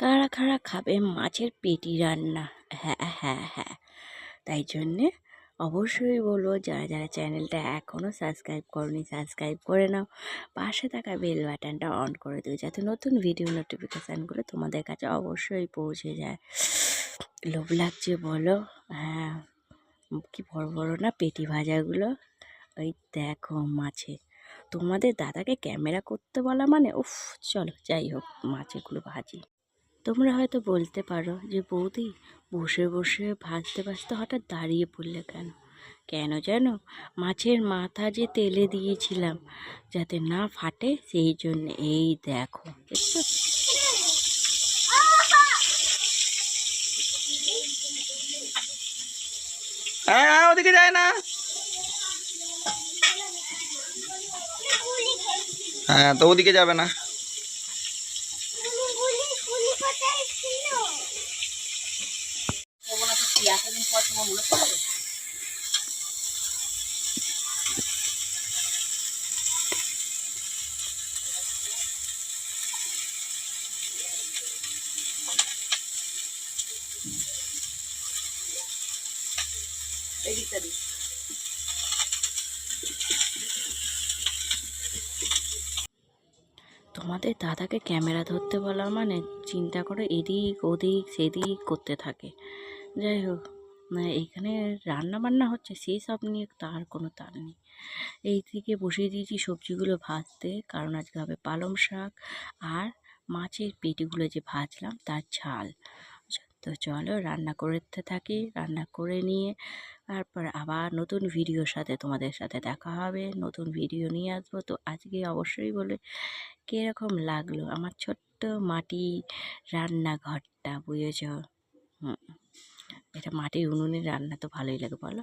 কারা কারা খাবে মাছের পেটি রান্না? হ্যাঁ হ্যাঁ হ্যাঁ। তাই জন্যে অবশ্যই বলব, যারা যারা চ্যানেলটা এখনও সাবস্ক্রাইব করনি, সাবস্ক্রাইব করে নাও। পাশে থাকা বেল বাটনটা অন করে দিও, যাতে নতুন ভিডিও নোটিফিকেশানগুলো তোমাদের কাছে অবশ্যই পৌঁছে যায়। লোভ লাগছে বলো? হ্যাঁ কি বড় বড় না পেটি ভাজাগুলো? ওই দেখো মাছে তোমাদের দাদাকে ক্যামেরা করতে বলা মানে? উফ, চলো যাই হোক মাছেগুলো ভাজি। তোমরা হয়তো বলতে পারো যে বৌদি বসে বসে ভাজতে ভাজতে হঠাৎ দাঁড়িয়ে পড়লে কেন? কেন জানো মাছের মাথা যে তেলে দিয়েছিলাম যাতে না ফাটে সেই জন্য এই দেখো। হ্যাঁ ওদিকে যায় না। হ্যাঁ তো ওদিকে যাবে না। এতদিন পর মনে পড়ল Evita disso. তোমাদের দাদাকে ক্যামেরা ধরতে বলা মানে চিন্তা করে এদিক ওদিক সেদিক করতে থাকে। যাই হোক এখানে রান্না বান্না হচ্ছে সেই সব নিয়ে তার কোনো তার নেই। এই থেকে বসিয়ে দিয়েছি সবজিগুলো ভাজতে, কারণ আজকে হবে পালং শাক আর মাছের পেটিগুলো যে ভাজলাম তার ঝাল। তো চলো রান্না করতে থাকি, রান্না করে নিয়ে তারপর আবার নতুন ভিডিওর সাথে তোমাদের সাথে দেখা হবে, নতুন ভিডিও নিয়ে আসব। তো আজকে অবশ্যই বলে কীরকম লাগল আমার ছোট্ট মাটি রান্নাঘরটা, বুঝেছ? হুম, এটা মাটির উনুনে রান্না তো ভালোই লাগে, বলো।